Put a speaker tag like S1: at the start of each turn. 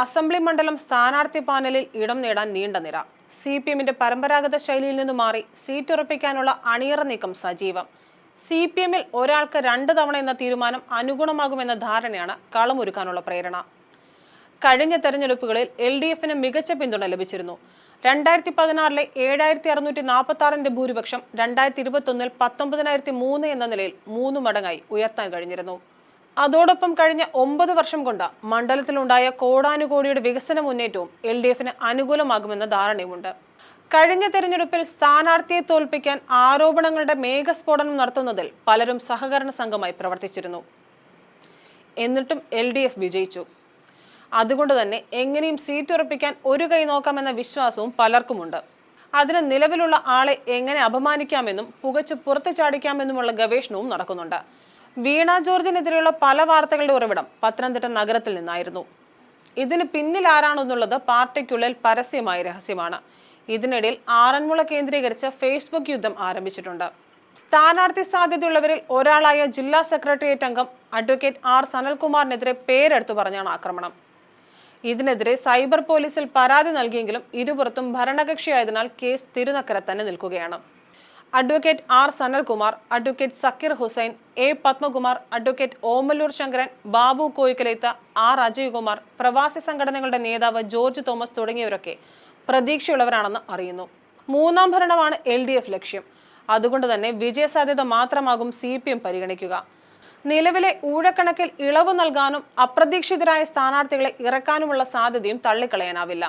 S1: Assembly മണ്ഡലം സ്ഥാനാർത്ഥി പാനലിൽ ഇടം നേടാൻ നീണ്ട നിര. സി പി എമ്മിന്റെ പരമ്പരാഗത ശൈലിയിൽ നിന്ന് മാറി സീറ്റ് ഉറപ്പിക്കാനുള്ള അണിയറ നീക്കം സജീവം. സി പി എമ്മിൽ ഒരാൾക്ക് രണ്ട് തവണ എന്ന തീരുമാനം അനുഗുണമാകുമെന്ന ധാരണയാണ് കളമൊരുക്കാനുള്ള പ്രേരണ. കഴിഞ്ഞ തെരഞ്ഞെടുപ്പുകളിൽ എൽ ഡി എഫിന് മികച്ച പിന്തുണ ലഭിച്ചിരുന്നു. രണ്ടായിരത്തി പതിനാറിലെ ഏഴായിരത്തി അറുന്നൂറ്റി നാൽപ്പത്തി ആറിന്റെ ഭൂരിപക്ഷം രണ്ടായിരത്തി ഇരുപത്തി ഒന്നിൽ പത്തൊമ്പതിനായിരത്തി മൂന്ന് എന്ന നിലയിൽ മൂന്ന് മടങ്ങായി ഉയർത്താൻ കഴിഞ്ഞിരുന്നു. അതോടൊപ്പം കഴിഞ്ഞ ഒമ്പത് വർഷം കൊണ്ട് മണ്ഡലത്തിലുണ്ടായ കോടാനുകോടിയുടെ വികസന മുന്നേറ്റവും എൽ ഡി എഫിന് അനുകൂലമാകുമെന്ന ധാരണയുമുണ്ട്. കഴിഞ്ഞ തെരഞ്ഞെടുപ്പിൽ സ്ഥാനാർത്ഥിയെ തോൽപ്പിക്കാൻ ആരോപണങ്ങളുടെ മേഘസ്ഫോടനം നടത്തുന്നതിൽ പലരും സഹകരണ സംഘമായി പ്രവർത്തിച്ചിരുന്നു. എന്നിട്ടും എൽ ഡി എഫ് വിജയിച്ചു. അതുകൊണ്ട് തന്നെ എങ്ങനെയും സീറ്റ് ഉറപ്പിക്കാൻ ഒരു കൈ നോക്കാമെന്ന വിശ്വാസവും പലർക്കുമുണ്ട്. അതിന് നിലവിലുള്ള ആളെ എങ്ങനെ അപമാനിക്കാമെന്നും പുകച്ച് പുറത്തു ചാടിക്കാമെന്നുമുള്ള ഗവേഷണവും നടക്കുന്നുണ്ട്. വീണ ജോർജിനെതിരെയുള്ള പല വാർത്തകളുടെ ഉറവിടം പത്തനംതിട്ട നഗരത്തിൽ നിന്നായിരുന്നു. ഇതിന് പിന്നിൽ ആരാണെന്നുള്ളത് പാർട്ടിക്കുള്ളിൽ പരസ്യമായ രഹസ്യമാണ്. ഇതിനിടയിൽ ആറന്മുള കേന്ദ്രീകരിച്ച് ഫേസ്ബുക്ക് യുദ്ധം ആരംഭിച്ചിട്ടുണ്ട്. സ്ഥാനാർത്ഥി സാധ്യതയുള്ളവരിൽ ഒരാളായ ജില്ലാ സെക്രട്ടേറിയറ്റ് അംഗം അഡ്വക്കേറ്റ് ആർ സനൽകുമാറിനെതിരെ പേരെടുത്തു പറഞ്ഞാണ് ആക്രമണം. ഇതിനെതിരെ സൈബർ പോലീസിൽ പരാതി നൽകിയെങ്കിലും ഇരുപുറത്തും ഭരണകക്ഷിയായതിനാൽ കേസ് തിരുനക്കര തന്നെ നിൽക്കുകയാണ്. Advocate R Sanalkumar advocate Sakkeer Hussain A Padmakumar advocate Omalloor Sankaran Babu Koyikkaleth R Ajaykumar പ്രവാസി സംഘടനകളുടെ നേതാവ് ജോർജ് തോമസ് തുടങ്ങിയവരൊക്കെ പ്രതീക്ഷയുള്ളവരാണെന്ന് അറിയുന്നു. മൂന്നാം ഭരണമാണ് എൽ ഡി എഫ് ലക്ഷ്യം. അതുകൊണ്ട് തന്നെ വിജയസാധ്യത മാത്രമാകും സി പി എം പരിഗണിക്കുക. നിലവിലെ ഊഴക്കണക്കിൽ ഇളവ് നൽകാനും അപ്രതീക്ഷിതരായ സ്ഥാനാർത്ഥികളെ ഇറക്കാനുമുള്ള സാധ്യതയും തള്ളിക്കളയാനാവില്ല.